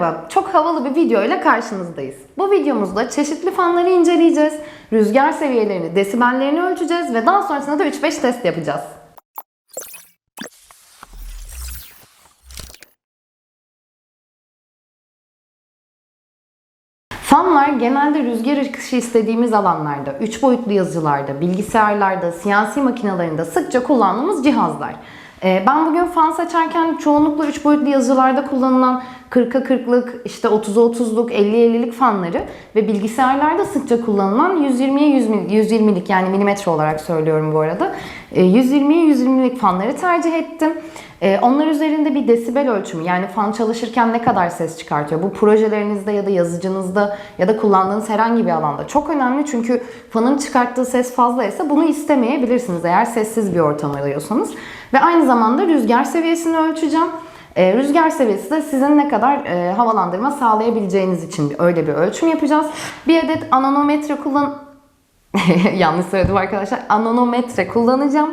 Merhaba. Çok havalı bir video ile karşınızdayız. Bu videomuzda çeşitli fanları inceleyeceğiz. Rüzgar seviyelerini, desibellerini ölçeceğiz ve daha sonrasında da 3-5 test yapacağız. Fanlar genelde rüzgar akışı istediğimiz alanlarda, 3 boyutlu yazıcılarda, bilgisayarlarda, CNC makinelerinde sıkça kullandığımız cihazlar. Ee, Ben bugün fan seçerken çoğunlukla 3 boyutlu yazıcılarda kullanılan 40'a 40'lık, işte 30'a 30'luk, 50'ye 50'lik fanları ve bilgisayarlarda sıkça kullanılan 120'ye 100 mil- 120'lik yani milimetre olarak söylüyorum bu arada. Ee, 120'ye 120'lik fanları tercih ettim. Ee, Onlar üzerinde bir desibel ölçümü yani fan çalışırken ne kadar ses çıkartıyor? Bu projelerinizde ya da yazıcınızda ya da kullandığınız herhangi bir alanda çok önemli çünkü fanın çıkarttığı ses fazlaysa bunu istemeyebilirsiniz eğer sessiz bir ortam arıyorsanız. Ve aynı zamanda rüzgar seviyesini ölçeceğim. Ee, rüzgar seviyesi de sizin ne kadar e, havalandırma sağlayabileceğiniz için öyle bir ölçüm yapacağız. Bir adet anometre kullan yanlış söyledim arkadaşlar. Anometre kullanacağım.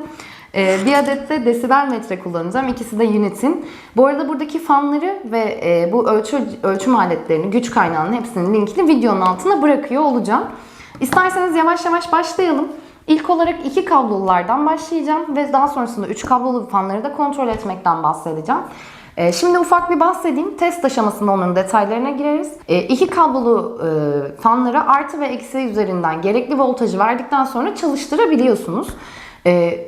Ee, bir adet de desibel metre kullanacağım. İkisi de Unit'in. Bu arada buradaki fanları ve e, bu ölçü, ölçüm aletlerini, güç kaynağının hepsinin linkini videonun altına bırakıyor olacağım. İsterseniz yavaş yavaş başlayalım. İlk olarak iki kablolulardan başlayacağım ve daha sonrasında üç kablolu fanları da kontrol etmekten bahsedeceğim. Ee, Şimdi ufak bir bahsedeyim. Test aşamasında onun detaylarına gireriz. Ee, İki kablolu e, fanları artı ve eksi üzerinden gerekli voltajı verdikten sonra çalıştırabiliyorsunuz.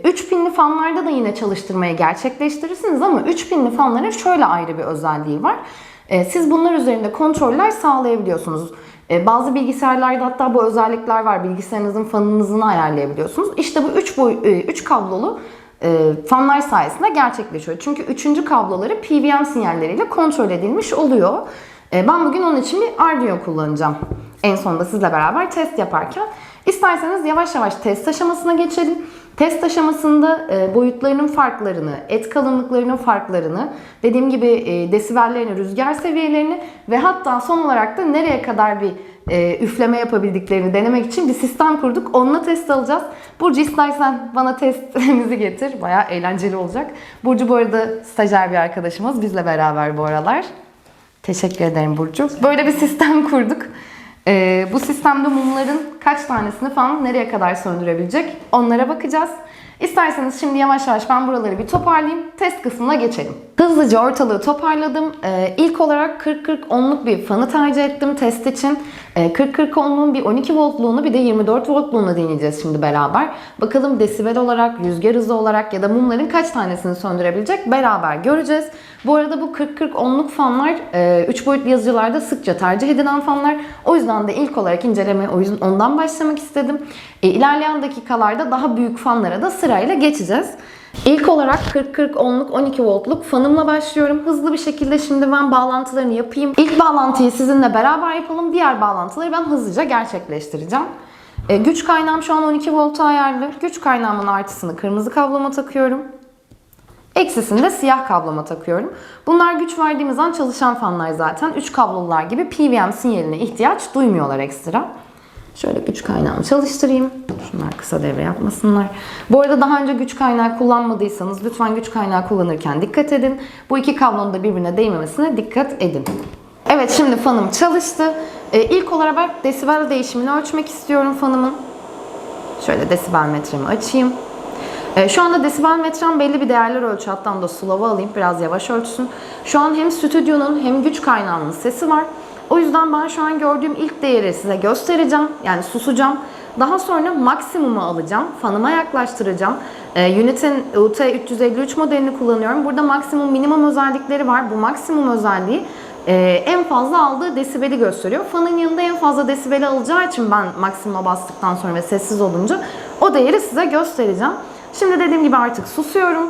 3 pinli fanlarda da yine çalıştırmayı gerçekleştirirsiniz ama 3 pinli fanların şöyle ayrı bir özelliği var. Ee, Siz bunlar üzerinde kontroller sağlayabiliyorsunuz. Ee, Bazı bilgisayarlarda hatta bu özellikler var. Bilgisayarınızın fanınızını ayarlayabiliyorsunuz. İşte bu 3 boy 3 kablolu e, fanlar sayesinde gerçekleşiyor. Çünkü üçüncü kabloları PWM sinyalleriyle kontrol edilmiş oluyor. E, Ben bugün onun için bir Arduino kullanacağım. En sonunda sizle beraber test yaparken. İsterseniz yavaş yavaş test aşamasına geçelim. Test aşamasında e, boyutlarının farklarını, et kalınlıklarının farklarını, dediğim gibi e, desibellerini, rüzgar seviyelerini ve hatta son olarak da nereye kadar bir e, üfleme yapabildiklerini denemek için bir sistem kurduk. Onunla test alacağız. Burcu istersen bana testimizi getir. Bayağı eğlenceli olacak. Burcu bu arada stajyer bir arkadaşımız. Bizle beraber bu aralar. Teşekkür ederim Burcu. Böyle bir sistem kurduk. Ee, bu sistemde mumların kaç tanesini falan nereye kadar söndürebilecek onlara bakacağız. İsterseniz şimdi yavaş yavaş ben buraları bir toparlayayım. Test kısmına geçelim. Hızlıca ortalığı toparladım. Ee, ilk olarak 40-40-10'luk bir fanı tercih ettim test için. Ee, 40-40-10'luğun bir 12 voltluğunu bir de 24 voltluğunu deneyeceğiz şimdi beraber. Bakalım desibel olarak, rüzgar hızı olarak ya da mumların kaç tanesini söndürebilecek beraber göreceğiz. Bu arada bu 40-40-10'luk fanlar 3 boyutlu yazıcılarda sıkça tercih edilen fanlar. O yüzden de ilk olarak inceleme o yüzden ondan başlamak istedim. E, ilerleyen dakikalarda daha büyük fanlara da sırayla geçeceğiz. İlk olarak 40-40-10'luk 12 voltluk fanımla başlıyorum. Hızlı bir şekilde şimdi ben bağlantılarını yapayım. İlk bağlantıyı sizinle beraber yapalım. Diğer bağlantıları ben hızlıca gerçekleştireceğim. E, güç kaynağım şu an 12 volta ayarlı. Güç kaynağımın artısını kırmızı kabloma takıyorum. Eksisini de siyah kabloma takıyorum. Bunlar güç verdiğimiz an çalışan fanlar zaten. 3 kablolular gibi PWM sinyaline ihtiyaç duymuyorlar ekstra. Şöyle güç kaynağımı çalıştırayım. Şunlar kısa devre yapmasınlar. Bu arada daha önce güç kaynağı kullanmadıysanız lütfen güç kaynağı kullanırken dikkat edin. Bu iki kablonun da birbirine değmemesine dikkat edin. Evet şimdi fanım çalıştı. Ee, ilk olarak desibel değişimini ölçmek istiyorum fanımın. Şöyle desibel metremi açayım. Ee, Şu anda desibel metrem belli bir değerler ölçü. Hatta da slow'a alayım. Biraz yavaş ölçsün. Şu an hem stüdyonun hem güç kaynağının sesi var. O yüzden ben şu an gördüğüm ilk değeri size göstereceğim. Yani susacağım. Daha sonra maksimumu alacağım. Fanıma yaklaştıracağım. Ee, Unit'in UT353 modelini kullanıyorum. Burada maksimum minimum özellikleri var. Bu maksimum özelliği e, en fazla aldığı desibeli gösteriyor. Fanın yanında en fazla desibeli alacağı için ben maksimuma bastıktan sonra ve sessiz olunca o değeri size göstereceğim. Şimdi dediğim gibi artık susuyorum.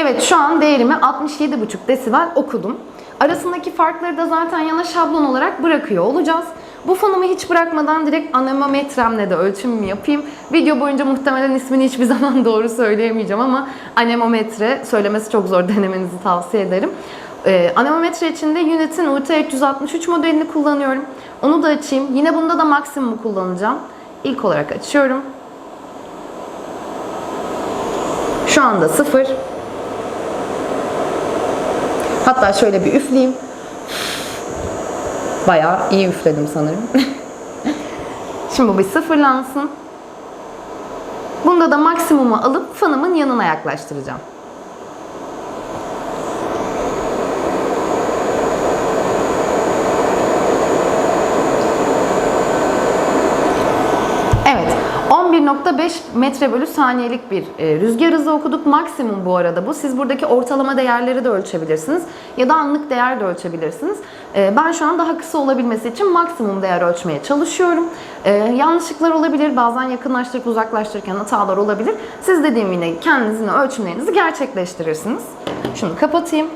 Evet şu an değerimi 67,5 desibel okudum. Arasındaki farkları da zaten yana şablon olarak bırakıyor olacağız. Bu fanımı hiç bırakmadan direkt anemometremle de ölçümümü yapayım. Video boyunca muhtemelen ismini hiçbir zaman doğru söyleyemeyeceğim ama anemometre söylemesi çok zor denemenizi tavsiye ederim. Ee, anemometre içinde Unit'in UT363 modelini kullanıyorum. Onu da açayım. Yine bunda da maksimumu kullanacağım. İlk olarak açıyorum. Şu anda sıfır. Hatta şöyle bir üfleyeyim. Bayağı iyi üfledim sanırım. Şimdi bu bir sıfırlansın. Bunda da maksimumu alıp fanımın yanına yaklaştıracağım. Evet. 11.5 metre bölü saniyelik bir e, rüzgar hızı okuduk. Maksimum bu arada bu. Siz buradaki ortalama değerleri de ölçebilirsiniz. Ya da anlık değer de ölçebilirsiniz. E, ben şu an daha kısa olabilmesi için maksimum değer ölçmeye çalışıyorum. E, yanlışlıklar olabilir. Bazen yakınlaştırıp uzaklaştırırken hatalar olabilir. Siz dediğim yine kendinizin ölçümlerinizi gerçekleştirirsiniz. Şunu kapatayım.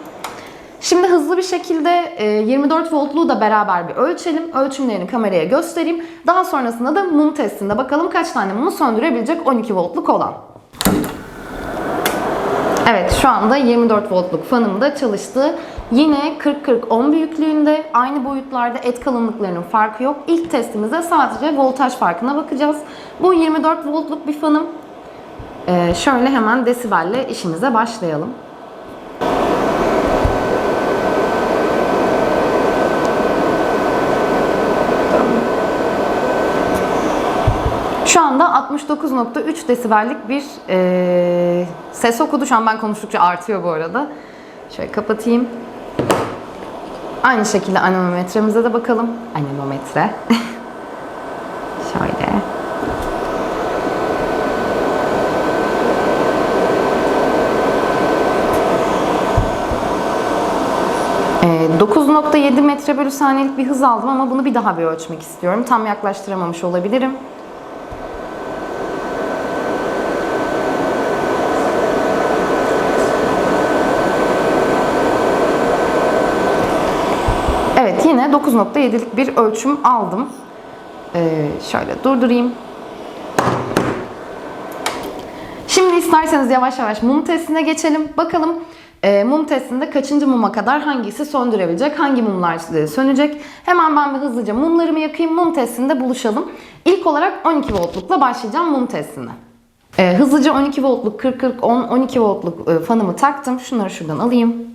Şimdi hızlı bir şekilde e, 24 voltluğu da beraber bir ölçelim. Ölçümlerini kameraya göstereyim. Daha sonrasında da mum testinde bakalım kaç tane mumu söndürebilecek 12 voltluk olan. Evet şu anda 24 voltluk fanım da çalıştı. Yine 40-40-10 büyüklüğünde aynı boyutlarda et kalınlıklarının farkı yok. İlk testimizde sadece voltaj farkına bakacağız. Bu 24 voltluk bir fanım. Ee, şöyle hemen desibelle işimize başlayalım. Şu anda 69.3 desibellik bir eee, ses okudu. Şu an ben konuştukça artıyor bu arada. Şöyle kapatayım. Aynı şekilde anemometremize de bakalım. Anemometre. Şöyle. Ee, 9.7 metre bölü saniyelik bir hız aldım ama bunu bir daha bir ölçmek istiyorum. Tam yaklaştıramamış olabilirim. Evet yine 9.7'lik bir ölçüm aldım. Ee, şöyle durdurayım. Şimdi isterseniz yavaş yavaş mum testine geçelim. Bakalım e, mum testinde kaçıncı muma kadar hangisi söndürebilecek, hangi mumlar sönecek. Hemen ben bir hızlıca mumlarımı yakayım, mum testinde buluşalım. İlk olarak 12 voltlukla başlayacağım mum testine. E, hızlıca 12 voltluk, 40-40-10, 12 voltluk e, fanımı taktım. Şunları şuradan alayım.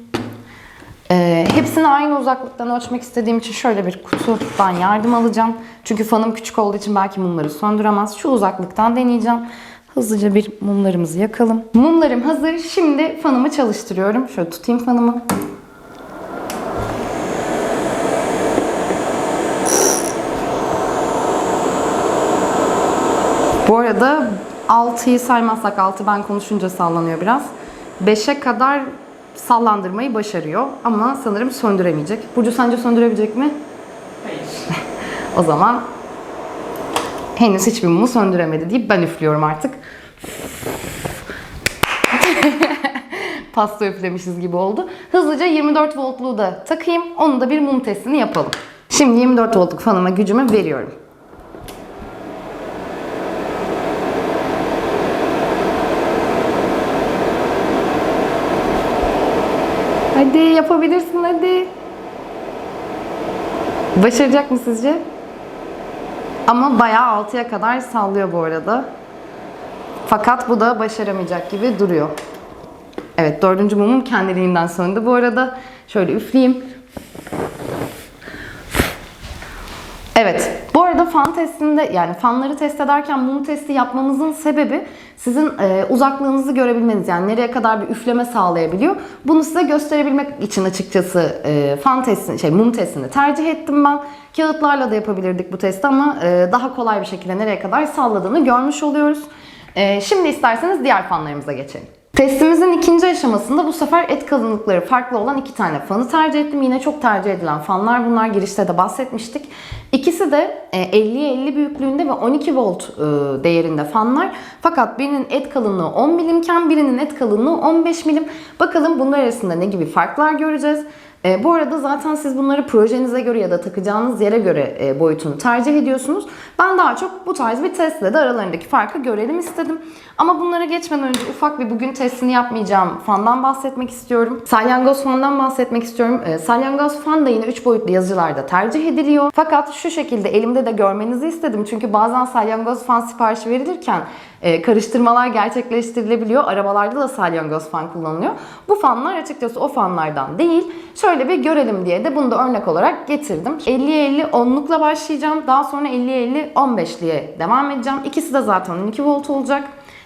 Ee, hepsini aynı uzaklıktan ölçmek istediğim için şöyle bir kutudan yardım alacağım. Çünkü fanım küçük olduğu için belki mumları söndüremez. Şu uzaklıktan deneyeceğim. Hızlıca bir mumlarımızı yakalım. Mumlarım hazır. Şimdi fanımı çalıştırıyorum. Şöyle tutayım fanımı. Bu arada 6'yı saymazsak 6 ben konuşunca sallanıyor biraz. 5'e kadar sallandırmayı başarıyor ama sanırım söndüremeyecek. Burcu sence söndürebilecek mi? Hayır. O zaman henüz hiçbir mumu söndüremedi deyip ben üflüyorum artık. Pasta üflemişiz gibi oldu. Hızlıca 24 voltluğu da takayım. Onu da bir mum testini yapalım. Şimdi 24 voltluk fanıma gücümü veriyorum. Hadi yapabilirsin hadi. Başaracak mı sizce? Ama bayağı 6'ya kadar sallıyor bu arada. Fakat bu da başaramayacak gibi duruyor. Evet dördüncü mumum kendiliğinden söndü bu arada. Şöyle üfleyeyim. Evet. Fan testinde yani fanları test ederken mum testi yapmamızın sebebi sizin e, uzaklığınızı görebilmeniz. Yani nereye kadar bir üfleme sağlayabiliyor. Bunu size gösterebilmek için açıkçası e, fan testini, şey mum testini tercih ettim ben. Kağıtlarla da yapabilirdik bu testi ama e, daha kolay bir şekilde nereye kadar salladığını görmüş oluyoruz. E, şimdi isterseniz diğer fanlarımıza geçelim. Testimizin ikinci aşamasında bu sefer et kalınlıkları farklı olan iki tane fanı tercih ettim. Yine çok tercih edilen fanlar bunlar. Girişte de bahsetmiştik. İkisi de 50'ye 50 büyüklüğünde ve 12 volt e, değerinde fanlar. Fakat birinin et kalınlığı 10 milimken birinin et kalınlığı 15 milim. Bakalım bunlar arasında ne gibi farklar göreceğiz. E, bu arada zaten siz bunları projenize göre ya da takacağınız yere göre e, boyutunu tercih ediyorsunuz. Ben daha çok bu tarz bir testle de aralarındaki farkı görelim istedim. Ama bunlara geçmeden önce ufak bir bugün testini yapmayacağım fandan bahsetmek istiyorum. Salyangoz fandan bahsetmek istiyorum. E, salyangoz fan da yine 3 boyutlu yazıcılarda tercih ediliyor. Fakat şu şekilde elimde de görmenizi istedim. Çünkü bazen salyangoz fan siparişi verilirken e, karıştırmalar gerçekleştirilebiliyor. Arabalarda da salyangoz fan kullanılıyor. Bu fanlar açıkçası o fanlardan değil. Şöyle bir görelim diye de bunu da örnek olarak getirdim. 50'ye 50 onlukla başlayacağım. Daha sonra 50'ye 50 15'liye devam edeceğim. İkisi de zaten 12 volt olacak.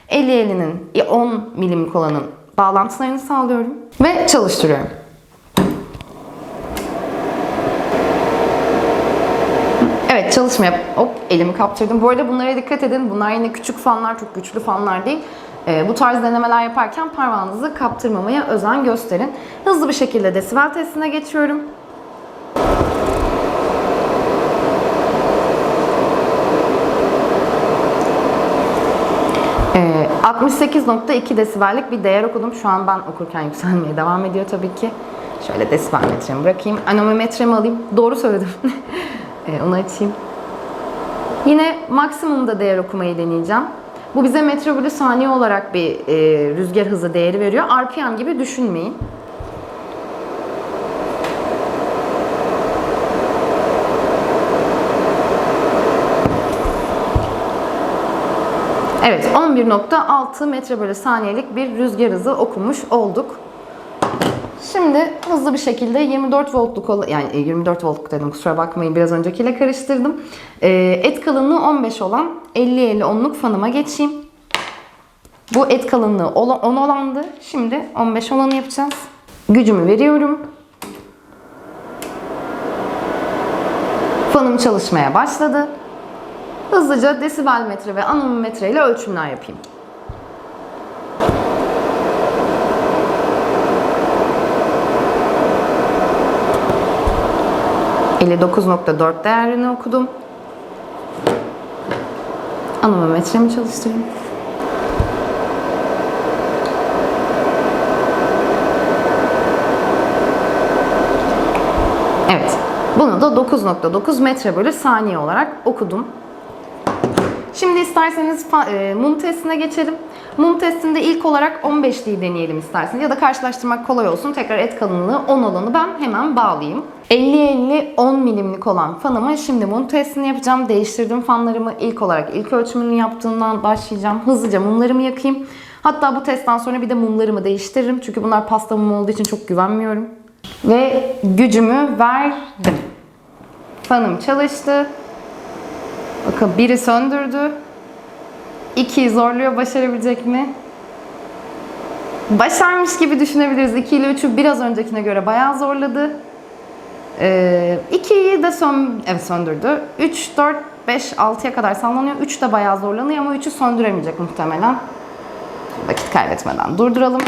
50-50'nin 10 milimlik olanın bağlantılarını sağlıyorum ve çalıştırıyorum. Evet çalışmaya hop elimi kaptırdım. Bu arada bunlara dikkat edin. Bunlar yine küçük fanlar, çok güçlü fanlar değil. Ee, bu tarz denemeler yaparken parmağınızı kaptırmamaya özen gösterin. Hızlı bir şekilde desibel testine geçiyorum. Ee, 68.2 desibellik bir değer okudum. Şu an ben okurken yükselmeye devam ediyor tabii ki. Şöyle desibel metremi bırakayım. Anemometremi alayım. Doğru söyledim. Ee, onu açayım. Yine maksimumda değer okumayı deneyeceğim. Bu bize metre bölü saniye olarak bir e, rüzgar hızı değeri veriyor. RPM gibi düşünmeyin. Evet 11.6 metre bölü saniyelik bir rüzgar hızı okumuş olduk. Şimdi hızlı bir şekilde 24 voltluk ol- yani 24 voltluk dedim kusura bakmayın biraz öncekiyle karıştırdım. Ee, et kalınlığı 15 olan 50-50 onluk fanıma geçeyim. Bu et kalınlığı 10 olandı. Şimdi 15 olanı yapacağız. Gücümü veriyorum. Fanım çalışmaya başladı. Hızlıca desibel metre ve anemometre ile ölçümler yapayım. ...59.4 değerini okudum. Anemometremi çalıştırayım. Evet. Bunu da 9.9 metre bölü saniye olarak okudum. Şimdi isterseniz e, mum testine geçelim. Mum testinde ilk olarak 15'liği deneyelim isterseniz ya da karşılaştırmak kolay olsun. Tekrar et kalınlığı 10 olanı ben hemen bağlayayım. 50-50 10 milimlik olan fanımı şimdi mum testini yapacağım. Değiştirdim fanlarımı. İlk olarak ilk ölçümünü yaptığımdan başlayacağım. Hızlıca mumlarımı yakayım. Hatta bu testten sonra bir de mumlarımı değiştiririm. Çünkü bunlar pasta mumu olduğu için çok güvenmiyorum. Ve gücümü verdim. Fanım çalıştı. Bakın biri söndürdü. İkiyi zorluyor. Başarabilecek mi? Başarmış gibi düşünebiliriz. 2 ile 3'ü biraz öncekine göre bayağı zorladı. Ee, 2'yi de sön evet, söndürdü. 3, 4, 5, 6'ya kadar sallanıyor. 3 de bayağı zorlanıyor ama 3'ü söndüremeyecek muhtemelen. Vakit kaybetmeden durduralım.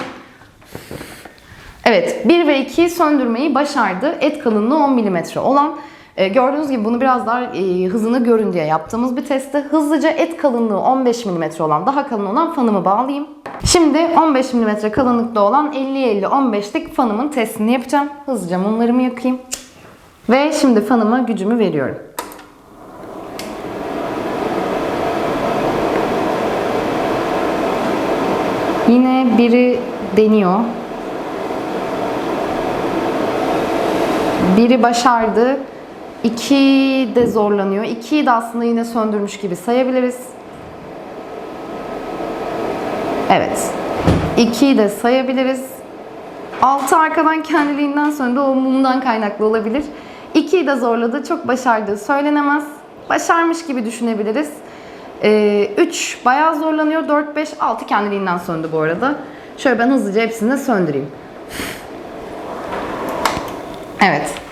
Evet 1 ve 2'yi söndürmeyi başardı. Et kalınlığı 10 mm olan. E, gördüğünüz gibi bunu biraz daha e, hızını görün diye yaptığımız bir testte. Hızlıca et kalınlığı 15 mm olan, daha kalın olan fanımı bağlayayım. Şimdi 15 mm kalınlıkta olan 50-50-15'lik fanımın testini yapacağım. Hızlıca mumlarımı yakayım. Ve şimdi fanıma gücümü veriyorum. Yine biri deniyor. Biri başardı. İki de zorlanıyor. İkiyi de aslında yine söndürmüş gibi sayabiliriz. Evet. İkiyi de sayabiliriz. Altı arkadan kendiliğinden söndü. O mumdan kaynaklı olabilir. İkiyi de zorladı. Çok başardığı söylenemez. Başarmış gibi düşünebiliriz. 3 bayağı zorlanıyor. 4, 5, 6 kendiliğinden söndü bu arada. Şöyle ben hızlıca hepsini de söndüreyim. Evet.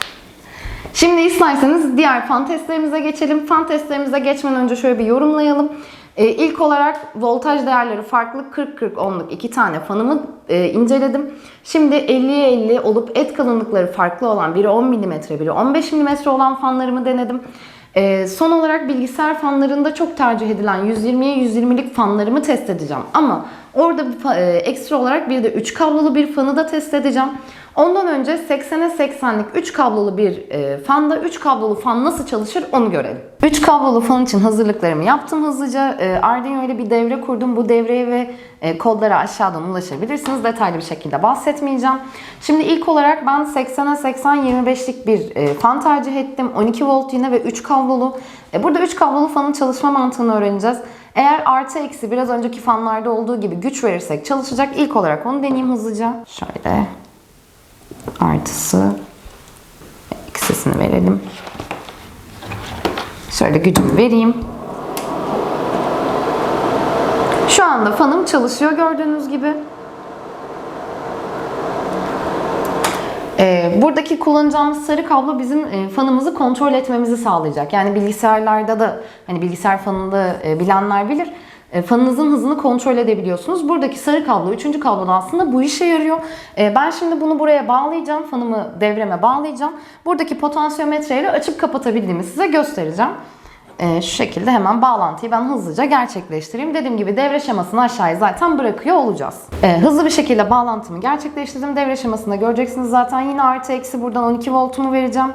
Şimdi isterseniz diğer fan testlerimize geçelim. Fan testlerimize geçmeden önce şöyle bir yorumlayalım. Ee, ilk olarak voltaj değerleri farklı 40-40-10'luk iki tane fanımı e, inceledim. Şimdi 50'ye 50 olup et kalınlıkları farklı olan biri 10 mm, biri 15 mm olan fanlarımı denedim. Ee, son olarak bilgisayar fanlarında çok tercih edilen 120'ye 120'lik fanlarımı test edeceğim. Ama Orada e, ekstra olarak bir de 3 kablolu bir fanı da test edeceğim. Ondan önce 80'e 80'lik 3 kablolu bir e, fanda 3 kablolu fan nasıl çalışır onu görelim. 3 kablolu fan için hazırlıklarımı yaptım hızlıca. E, Arduino ile bir devre kurdum. Bu devreye ve e, kodlara aşağıdan ulaşabilirsiniz. Detaylı bir şekilde bahsetmeyeceğim. Şimdi ilk olarak ben 80'e 80 25'lik bir e, fan tercih ettim. 12 volt yine ve 3 kablolu. E, burada 3 kablolu fanın çalışma mantığını öğreneceğiz. Eğer artı eksi biraz önceki fanlarda olduğu gibi güç verirsek çalışacak. İlk olarak onu deneyeyim hızlıca. Şöyle artısı eksisini verelim. Şöyle gücümü vereyim. Şu anda fanım çalışıyor gördüğünüz gibi. Ee, buradaki kullanacağımız sarı kablo bizim e, fanımızı kontrol etmemizi sağlayacak. Yani bilgisayarlarda da hani bilgisayar fanını e, bilenler bilir. E, fanınızın hızını kontrol edebiliyorsunuz. Buradaki sarı kablo, üçüncü kablo da aslında bu işe yarıyor. E, ben şimdi bunu buraya bağlayacağım. Fanımı devreme bağlayacağım. Buradaki potansiyometreyle açıp kapatabildiğimi size göstereceğim. E, şu şekilde hemen bağlantıyı ben hızlıca gerçekleştireyim. Dediğim gibi devre şemasını aşağıya zaten bırakıyor olacağız. Hızlı bir şekilde bağlantımı gerçekleştirdim. Devre şemasında göreceksiniz zaten yine artı eksi buradan 12 voltumu vereceğim.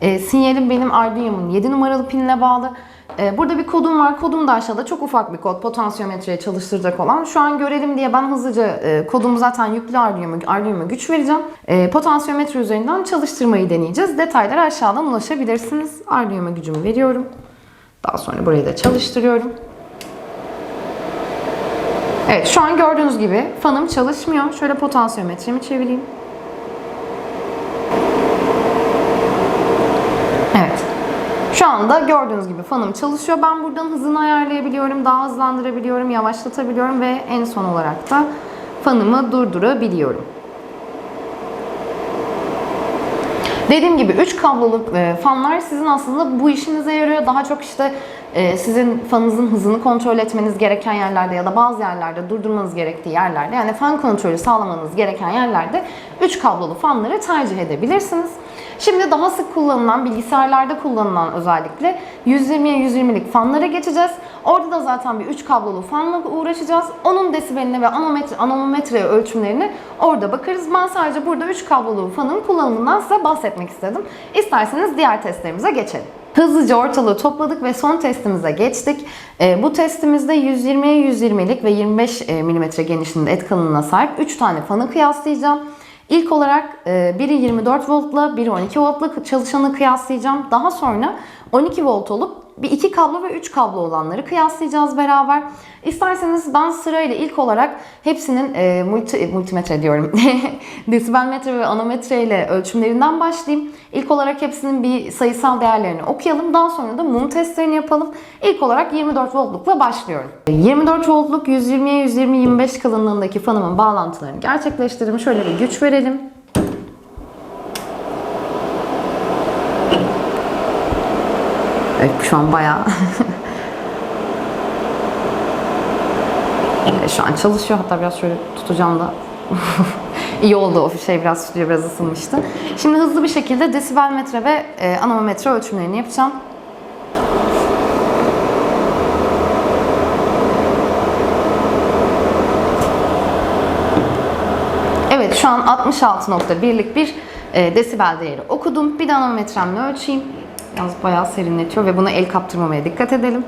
Sinyalim benim Arduino'mun 7 numaralı pinine bağlı. E, burada bir kodum var. Kodum da aşağıda çok ufak bir kod. Potansiyometreye çalıştıracak olan. Şu an görelim diye ben hızlıca e, kodumu zaten yüklü Arduino'ma Arduino'ma güç vereceğim. E, potansiyometre üzerinden çalıştırmayı deneyeceğiz. Detaylara aşağıdan ulaşabilirsiniz. Arduino'ma gücümü veriyorum. Daha sonra burayı da çalıştırıyorum. Evet şu an gördüğünüz gibi fanım çalışmıyor. Şöyle potansiyometremi çevireyim. Evet. Şu anda gördüğünüz gibi fanım çalışıyor. Ben buradan hızını ayarlayabiliyorum, daha hızlandırabiliyorum, yavaşlatabiliyorum ve en son olarak da fanımı durdurabiliyorum. Dediğim gibi 3 kablolu e, fanlar sizin aslında bu işinize yarıyor. Daha çok işte sizin fanınızın hızını kontrol etmeniz gereken yerlerde ya da bazı yerlerde durdurmanız gerektiği yerlerde yani fan kontrolü sağlamanız gereken yerlerde 3 kablolu fanları tercih edebilirsiniz. Şimdi daha sık kullanılan, bilgisayarlarda kullanılan özellikle 120'ye 120'lik fanlara geçeceğiz. Orada da zaten bir 3 kablolu fanla uğraşacağız. Onun desibeline ve anometre, anemometre ölçümlerini orada bakarız. Ben sadece burada 3 kablolu fanın kullanımından size bahsetmek istedim. İsterseniz diğer testlerimize geçelim. Hızlıca ortalığı topladık ve son testimize geçtik. Ee, bu testimizde 120'ye 120'lik ve 25 mm genişliğinde et kalınlığına sahip 3 tane fanı kıyaslayacağım. İlk olarak e, biri 24 voltla, biri 12 voltla çalışanı kıyaslayacağım. Daha sonra 12 volt olup bir iki kablo ve 3 kablo olanları kıyaslayacağız beraber. İsterseniz ben sırayla ilk olarak hepsinin e, multi, multimetre diyorum. desibel ve anometre ile ölçümlerinden başlayayım. İlk olarak hepsinin bir sayısal değerlerini okuyalım. Daha sonra da mum testlerini yapalım. İlk olarak 24 voltlukla başlıyorum. 24 voltluk 120'ye 120-25 kalınlığındaki fanımın bağlantılarını gerçekleştirdim. Şöyle bir güç verelim. Evet şu an bayağı Evet, şu an çalışıyor. Hatta biraz şöyle tutacağım da iyi oldu o şey biraz stüdyo biraz ısınmıştı. Şimdi hızlı bir şekilde desibel metre ve e, anemometre ölçümlerini yapacağım. Evet şu an 66.1'lik bir e, desibel değeri okudum. Bir de anemometremle ölçeyim. Yalnız bayağı serinletiyor ve buna el kaptırmamaya dikkat edelim.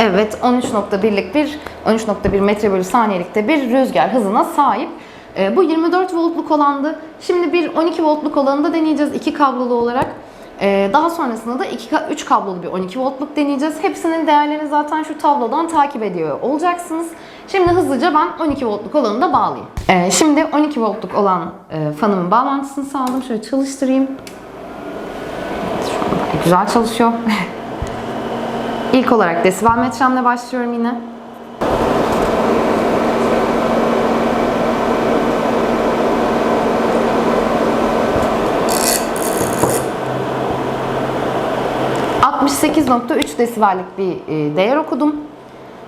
Evet 13.1'lik bir 13.1 metre bölü saniyelikte bir rüzgar hızına sahip. Ee, bu 24 voltluk olandı. Şimdi bir 12 voltluk olanı da deneyeceğiz iki kablolu olarak. Ee, daha sonrasında da 2 3 kablolu bir 12 voltluk deneyeceğiz. Hepsinin değerlerini zaten şu tablodan takip ediyor olacaksınız. Şimdi hızlıca ben 12 voltluk olanı da bağlayayım. Ee, şimdi 12 voltluk olan e, fanımın bağlantısını sağladım. Şöyle çalıştırayım. Şu an gayet güzel çalışıyor. İlk olarak desibel metremle başlıyorum yine. 68.3 desibellik bir e, değer okudum.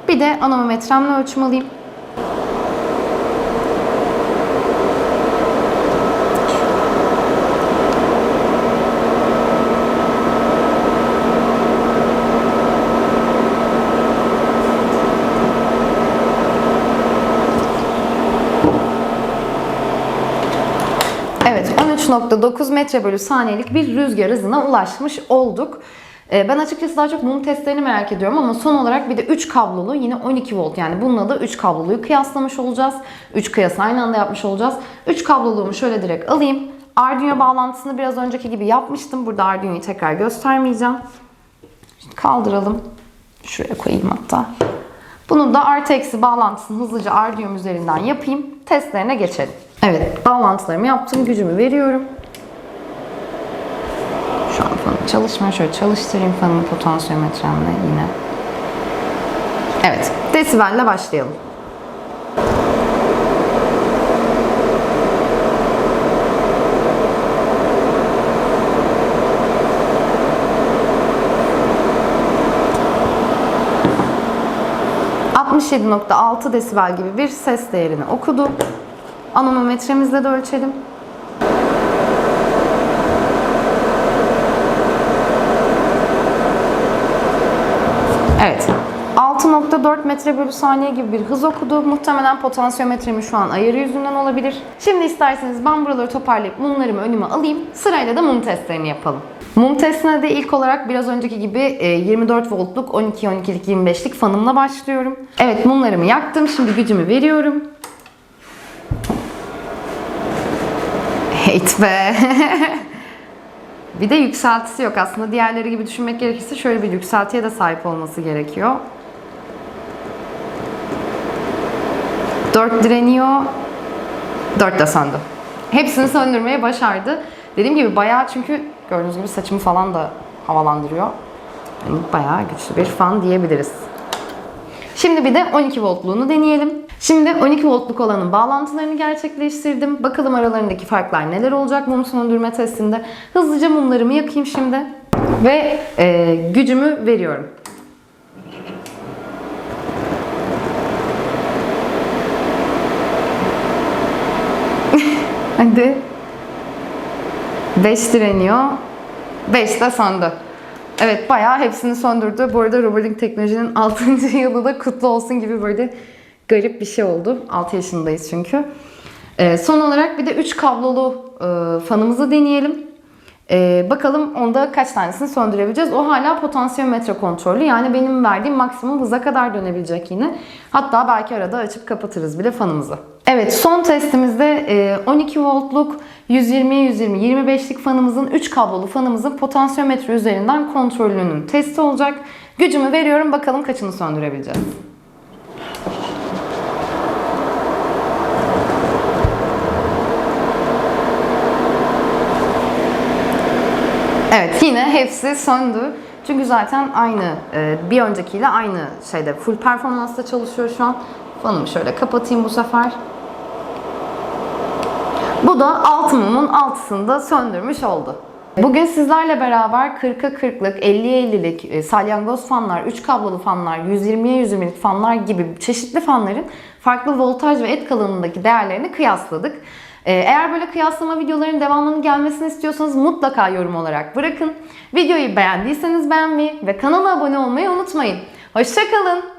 Bir de anemometremle ölçüm alayım. Evet 13.9 metre bölü saniyelik bir rüzgar hızına ulaşmış olduk. Ee, Ben açıkçası daha çok mum testlerini merak ediyorum ama son olarak bir de 3 kablolu yine 12 volt yani bununla da 3 kabloluyu kıyaslamış olacağız. 3 kıyası aynı anda yapmış olacağız. 3 kabloluğumu şöyle direkt alayım. Arduino bağlantısını biraz önceki gibi yapmıştım. Burada Arduino'yu tekrar göstermeyeceğim. Kaldıralım. Şuraya koyayım hatta. Bunu da artı eksi bağlantısını hızlıca Arduino üzerinden yapayım. Testlerine geçelim. Evet bağlantılarımı yaptım. Gücümü veriyorum. Çalışmıyor. Şöyle çalıştırayım fanımı potansiyometremle yine. Evet. Desibelle başlayalım. ...67.6 desibel gibi bir ses değerini okudu. Anemometremizle de ölçelim. Evet. 6.4 metre bölü saniye gibi bir hız okudu. Muhtemelen potansiyometremin şu an ayarı yüzünden olabilir. Şimdi isterseniz ben buraları toparlayıp mumlarımı önüme alayım. Sırayla da mum testlerini yapalım. Mum testine de ilk olarak biraz önceki gibi e, 24 voltluk 12-12'lik 25'lik fanımla başlıyorum. Evet mumlarımı yaktım. Şimdi gücümü veriyorum. Hate be. Bir de yükseltisi yok. Aslında diğerleri gibi düşünmek gerekirse şöyle bir yükseltiye de sahip olması gerekiyor. 4 direniyor. 4 de söndü. Hepsini söndürmeye başardı. Dediğim gibi bayağı çünkü gördüğünüz gibi saçımı falan da havalandırıyor. Yani bayağı güçlü bir fan diyebiliriz. Şimdi bir de 12 voltluğunu deneyelim. Şimdi 12 voltluk olanın bağlantılarını gerçekleştirdim. Bakalım aralarındaki farklar neler olacak mum söndürme testinde. Hızlıca mumlarımı yakayım şimdi. Ve e, gücümü veriyorum. Hadi. 5 direniyor. 5 de söndü. Evet bayağı hepsini söndürdü. Bu arada Robotic Teknoloji'nin 6. yılı da kutlu olsun gibi böyle garip bir şey oldu. 6 yaşındayız çünkü. Ee, son olarak bir de 3 kablolu e, fanımızı deneyelim. Ee, bakalım onda kaç tanesini söndürebileceğiz. O hala potansiyometre kontrollü. Yani benim verdiğim maksimum hıza kadar dönebilecek yine. Hatta belki arada açıp kapatırız bile fanımızı. Evet son testimizde e, 12 voltluk 120'ye 120 25'lik fanımızın 3 kablolu fanımızın potansiyometre üzerinden kontrolünün testi olacak. Gücümü veriyorum bakalım kaçını söndürebileceğiz. Evet yine hepsi söndü. Çünkü zaten aynı e, bir öncekiyle aynı şeyde full performansla çalışıyor şu an. Fanımı şöyle kapatayım bu sefer. Bu da altı mumun altısını da söndürmüş oldu. Bugün sizlerle beraber 40'a 40'lık, 50'ye 50'lik e, salyangoz fanlar, 3 kablolu fanlar, 120'ye 120'lik fanlar gibi çeşitli fanların farklı voltaj ve et kalınlığındaki değerlerini kıyasladık. Ee, Eğer böyle kıyaslama videolarının devamının gelmesini istiyorsanız mutlaka yorum olarak bırakın. Videoyu beğendiyseniz beğenmeyi ve kanala abone olmayı unutmayın. Hoşçakalın.